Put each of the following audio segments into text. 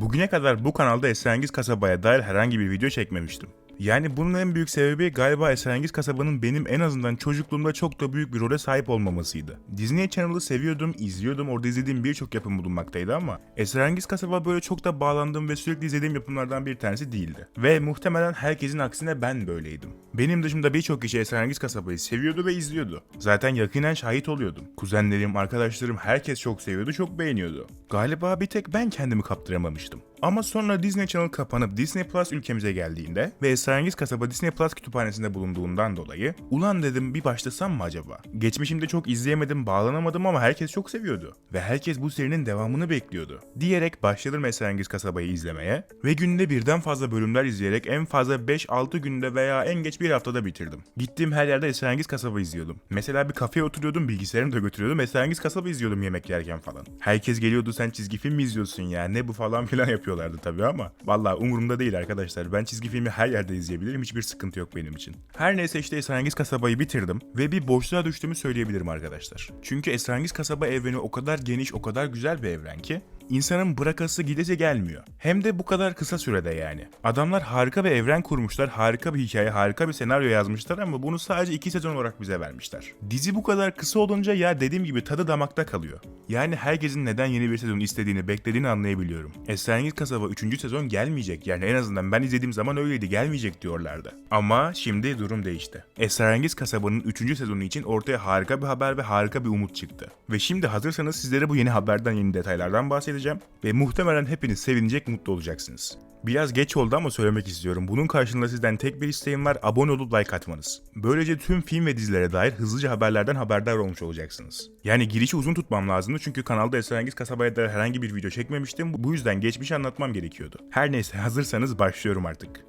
Bugüne kadar bu kanalda Esrengiz kasabaya dair herhangi bir video çekmemiştim. Yani bunun en büyük sebebi galiba Esrengiz kasabanın benim en azından çocukluğumda çok da büyük bir role sahip olmamasıydı. Disney Channel'ı seviyordum, izliyordum, orada izlediğim birçok yapım bulunmaktaydı ama Esrengiz kasaba böyle çok da bağlandığım ve sürekli izlediğim yapımlardan bir tanesi değildi. Ve muhtemelen herkesin aksine ben böyleydim. Benim dışımda birçok kişi Esrengiz kasabayı seviyordu ve izliyordu. Zaten yakinen şahit oluyordum. Kuzenlerim, arkadaşlarım herkes çok seviyordu, çok beğeniyordu. Galiba bir tek ben kendimi kaptıramamıştım. Ama sonra Disney Channel kapanıp Disney Plus ülkemize geldiğinde ve Esrarengiz kasaba Disney Plus kütüphanesinde bulunduğundan dolayı ulan dedim bir başlasam mı acaba? Geçmişimde çok izleyemedim, bağlanamadım ama herkes çok seviyordu. Ve herkes bu serinin devamını bekliyordu. Diyerek başladım Esrarengiz kasabayı izlemeye ve günde birden fazla bölümler izleyerek en fazla 5-6 günde veya en geç bir haftada bitirdim. Gittiğim her yerde Esrarengiz kasaba izliyordum. Mesela bir kafeye oturuyordum, bilgisayarımı da götürüyordum, Esrarengiz kasaba izliyordum yemek yerken falan. Herkes geliyordu sen çizgi film mi izliyorsun ya ne bu falan filan yapıyorlardı tabii ama. Vallahi umurumda değil arkadaşlar. Ben çizgi filmi her yerde izleyebilirim. Hiçbir sıkıntı yok benim için. Her neyse işte Esrarengiz Kasaba'yı bitirdim ve bir boşluğa düştüğümü söyleyebilirim arkadaşlar. Çünkü Esrarengiz Kasaba evreni o kadar geniş, o kadar güzel bir evren ki insanın bırakası gidesi gelmiyor. Hem de bu kadar kısa sürede yani. Adamlar harika bir evren kurmuşlar, harika bir hikaye, harika bir senaryo yazmışlar ama bunu sadece iki sezon olarak bize vermişler. Dizi bu kadar kısa olunca ya dediğim gibi tadı damakta kalıyor. Yani herkesin neden yeni bir sezon istediğini, beklediğini anlayabiliyorum. Esrarengiz Kasaba 3. sezon gelmeyecek. Yani en azından ben izlediğim zaman öyleydi, gelmeyecek diyorlardı. Ama şimdi durum değişti. Esrarengiz Kasaba'nın 3. sezonu için ortaya harika bir haber ve harika bir umut çıktı. Ve şimdi hazırsanız sizlere bu yeni haberden, yeni detaylardan bahsedeceğim ve muhtemelen hepiniz sevinecek, mutlu olacaksınız. Biraz geç oldu ama söylemek istiyorum. Bunun karşılığında sizden tek bir isteğim var. Abone olup like atmanız. Böylece tüm film ve dizilere dair hızlıca haberlerden haberdar olmuş olacaksınız. Yani girişi uzun tutmam lazımdı çünkü kanalda Esrarengiz Kasaba'ya dair herhangi bir video çekmemiştim. Bu yüzden geçmişi anlatmam gerekiyordu. Her neyse hazırsanız başlıyorum artık.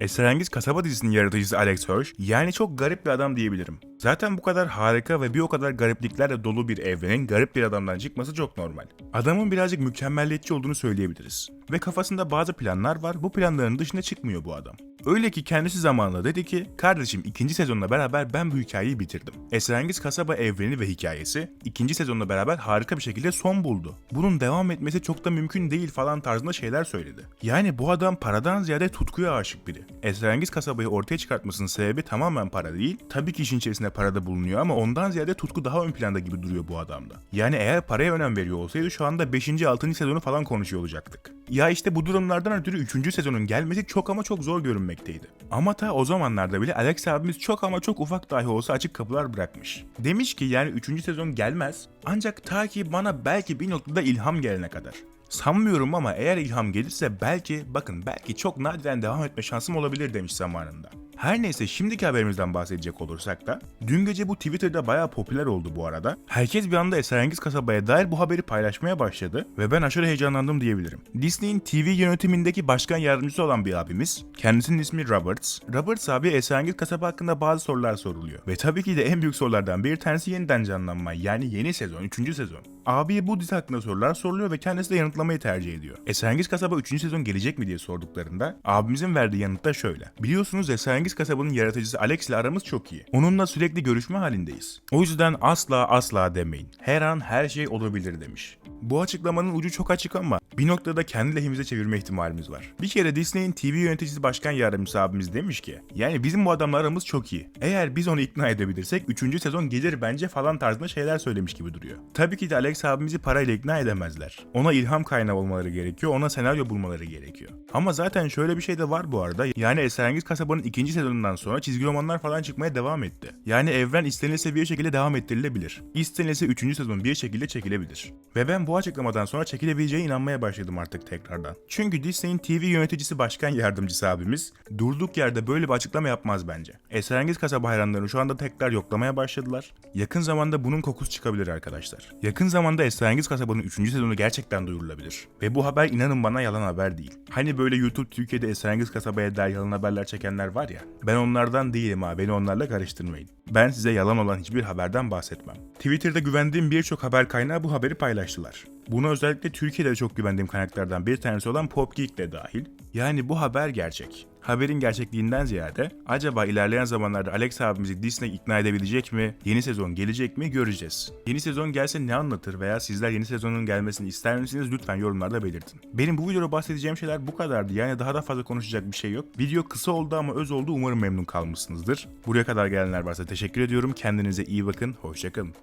Esrarengiz Kasaba dizisinin yaratıcısı Alex Hirsch, yani çok garip bir adam diyebilirim. Zaten bu kadar harika ve bir o kadar garipliklerle dolu bir evrenin garip bir adamdan çıkması çok normal. Adamın birazcık mükemmelliyetçi olduğunu söyleyebiliriz. Ve kafasında bazı planlar var, bu planların dışına çıkmıyor bu adam. Öyle ki kendisi zamanla dedi ki, kardeşim ikinci sezonla beraber ben bu hikayeyi bitirdim. Esrarengiz Kasaba evreni ve hikayesi ikinci sezonla beraber harika bir şekilde son buldu. Bunun devam etmesi çok da mümkün değil falan tarzında şeyler söyledi. Yani bu adam paradan ziyade tutkuya aşık biri. Esrarengiz Kasaba'yı ortaya çıkartmasının sebebi tamamen para değil. Tabii ki işin içerisinde para da bulunuyor ama ondan ziyade tutku daha ön planda gibi duruyor bu adamda. Yani eğer paraya önem veriyor olsaydı şu anda 5. 6. sezonu falan konuşuyor olacaktık. Ya işte bu durumlardan ötürü 3. sezonun gelmesi çok ama çok zor görünmekteydi. Ama ta o zamanlarda bile Alex abimiz çok ama çok ufak dahi olsa açık kapılar bırakmış. Demiş ki yani 3. sezon gelmez ancak ta ki bana belki bir noktada ilham gelene kadar. Sanmıyorum ama eğer ilham gelirse belki bakın belki çok nadiren devam etme şansım olabilir demiş zamanında. Her neyse şimdiki haberimizden bahsedecek olursak da dün gece bu Twitter'da bayağı popüler oldu bu arada. Herkes bir anda Esrarengiz Kasaba'ya dair bu haberi paylaşmaya başladı ve ben aşırı heyecanlandım diyebilirim. Disney'in TV yönetimindeki başkan yardımcısı olan bir abimiz, kendisinin ismi Roberts. Roberts abi Esrarengiz Kasaba hakkında bazı sorular soruluyor. Ve tabii ki de en büyük sorulardan bir tanesi yeniden canlanma yani yeni sezon, 3. sezon. Abi bu dizi hakkında sorular soruluyor ve kendisi de yanıtlamayı tercih ediyor. Esrarengiz Kasaba 3. sezon gelecek mi diye sorduklarında abimizin verdiği yanıt da şöyle. Biliyorsunuz Esrarengiz Kasaba'nın yaratıcısı Alex ile aramız çok iyi. Onunla sürekli görüşme halindeyiz. O yüzden asla asla demeyin. Her an her şey olabilir demiş. Bu açıklamanın ucu çok açık ama bir noktada kendi lehimize çevirme ihtimalimiz var. Bir kere Disney'in TV yöneticisi başkan yardımcısı abimiz demiş ki yani bizim bu adamla aramız çok iyi. Eğer biz onu ikna edebilirsek 3. sezon gelir bence falan tarzında şeyler söylemiş gibi duruyor. Tabii ki de Alex abimizi parayla ikna edemezler. Ona ilham kaynağı olmaları gerekiyor, ona senaryo bulmaları gerekiyor. Ama zaten şöyle bir şey de var bu arada. Yani Esrarengiz Kasaba'nın ikinci sezonundan sonra çizgi romanlar falan çıkmaya devam etti. Yani evren istenilse bir şekilde devam ettirilebilir. İstenilse 3. sezon bir şekilde çekilebilir. Ve ben bu açıklamadan sonra çekilebileceğine inanmaya başladım artık tekrardan. Çünkü Disney'in TV yöneticisi başkan yardımcısı abimiz durduk yerde böyle bir açıklama yapmaz bence. Esrarengiz Kasaba hayranları şu anda tekrar yoklamaya başladılar. Yakın zamanda bunun kokusu çıkabilir arkadaşlar. Yakın zamanda Esrarengiz Kasaba'nın 3. sezonu gerçekten duyurulabilir. Ve bu haber inanın bana yalan haber değil. Hani böyle YouTube Türkiye'de Esrarengiz Kasaba'ya dair yalan haberler çekenler var ya. Ben onlardan değilim ha beni onlarla karıştırmayın. Ben size yalan olan hiçbir haberden bahsetmem. Twitter'da güvendiğim birçok haber kaynağı bu haberi paylaştılar. Buna özellikle Türkiye'de çok güvendiğim kaynaklardan bir tanesi olan Popgeek de dahil. Yani bu haber gerçek. haberin gerçekliğinden ziyade acaba ilerleyen zamanlarda Alex abimizi Disney ikna edebilecek mi? Yeni sezon gelecek mi? Göreceğiz. Yeni sezon gelse ne anlatır veya sizler yeni sezonun gelmesini ister misiniz? Lütfen yorumlarda belirtin. Benim bu videoda bahsedeceğim şeyler bu kadardı. Yani daha da fazla konuşacak bir şey yok. Video kısa oldu ama öz oldu. Umarım memnun kalmışsınızdır. Buraya kadar gelenler varsa teşekkür ediyorum. Kendinize iyi bakın. Hoşçakalın.